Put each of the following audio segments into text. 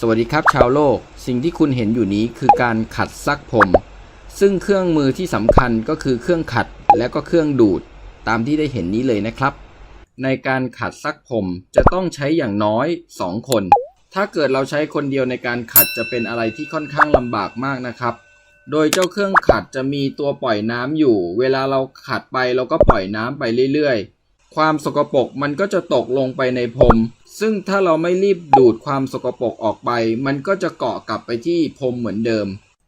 สวัสดีครับชาวโลก สิ่งที่คุณเห็นอยู่นี้คือการขัดซักผม ซึ่งเครื่องมือที่สำคัญก็คือเครื่องขัดและก็เครื่องดูด ตามที่ได้เห็นนี้เลยนะครับ ในการขัดซักผมจะต้องใช้อย่างน้อย 2 คน ถ้าเกิดเราใช้คนเดียวในการขัดจะเป็นอะไรที่ค่อนข้างลำบากมากนะครับ โดยเจ้าเครื่องขัดจะมีตัวปล่อยน้ำอยู่ เวลาเราขัดไปเราก็ปล่อยน้ำไปเรื่อยๆ ความสกปรกมันก็จะตกลงไปในพรมซึ่งถ้าเราไม่รีบดูดความสกปรกออกไป มันก็จะเกาะกลับไปที่พรมเหมือนเดิม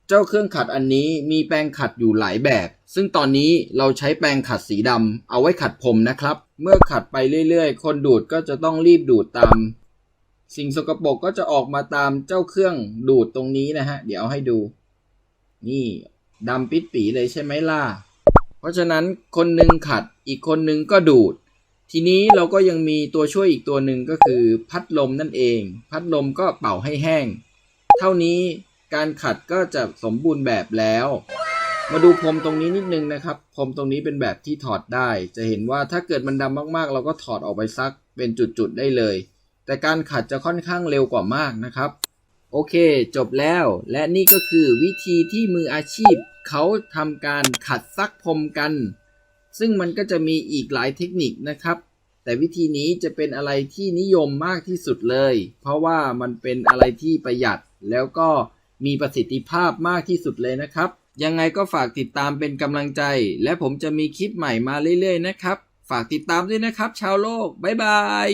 เจ้าเครื่องขัดอันนี้มีแปรงขัดอยู่หลายแบบ ซึ่งตอนนี้เราใช้แปรงขัดสีดำเอาไว้ขัดผมนะครับ เมื่อขัดไปเรื่อยๆ คนดูดก็จะต้องรีบดูดตาม สิ่งสกปรกก็จะออกมาตามเจ้าเครื่องดูดตรงนี้นะฮะ เดี๋ยวให้ดู นี่ดำปิดปีเลยใช่ไหมล่ะ เพราะฉะนั้นคนหนึ่งขัดอีกคนหนึ่งก็ดูด ทีนี้เราก็ยังมีตัวช่วยอีกตัวหนึ่งก็คือพัดลมนั่นเอง พัดลมก็เป่าให้แห้ง เท่านี้การขัดก็จะสมบูรณ์แบบแล้ว มาดูพรมตรงนี้นิดนึงนะครับพรมตรงนี้เป็นแบบที่ถอดได้ จะเห็นว่าถ้าเกิดมันดำมากๆ เราก็ถอดออกไปซักเป็นจุดๆได้เลย แต่การขัดจะค่อนข้างเร็วกว่ามากนะครับโอเค จบแล้วและนี่ก็คือวิธีที่มืออาชีพ เขาทำการขัดซักพรมกัน ซึ่งมันก็จะมีอีกหลายเทคนิคนะครับ แต่วิธีนี้จะเป็นอะไรที่นิยมมากที่สุดเลย เพราะว่ามันเป็นอะไรที่ประหยัดแล้วก็มีประสิทธิภาพมากที่สุดเลยนะครับ ยังไงก็ฝากติดตามเป็นกำลังใจ และผมจะมีคลิปใหม่มาเรื่อยๆนะครับ ฝากติดตามด้วยนะครับ ชาวโลก บ๊ายบาย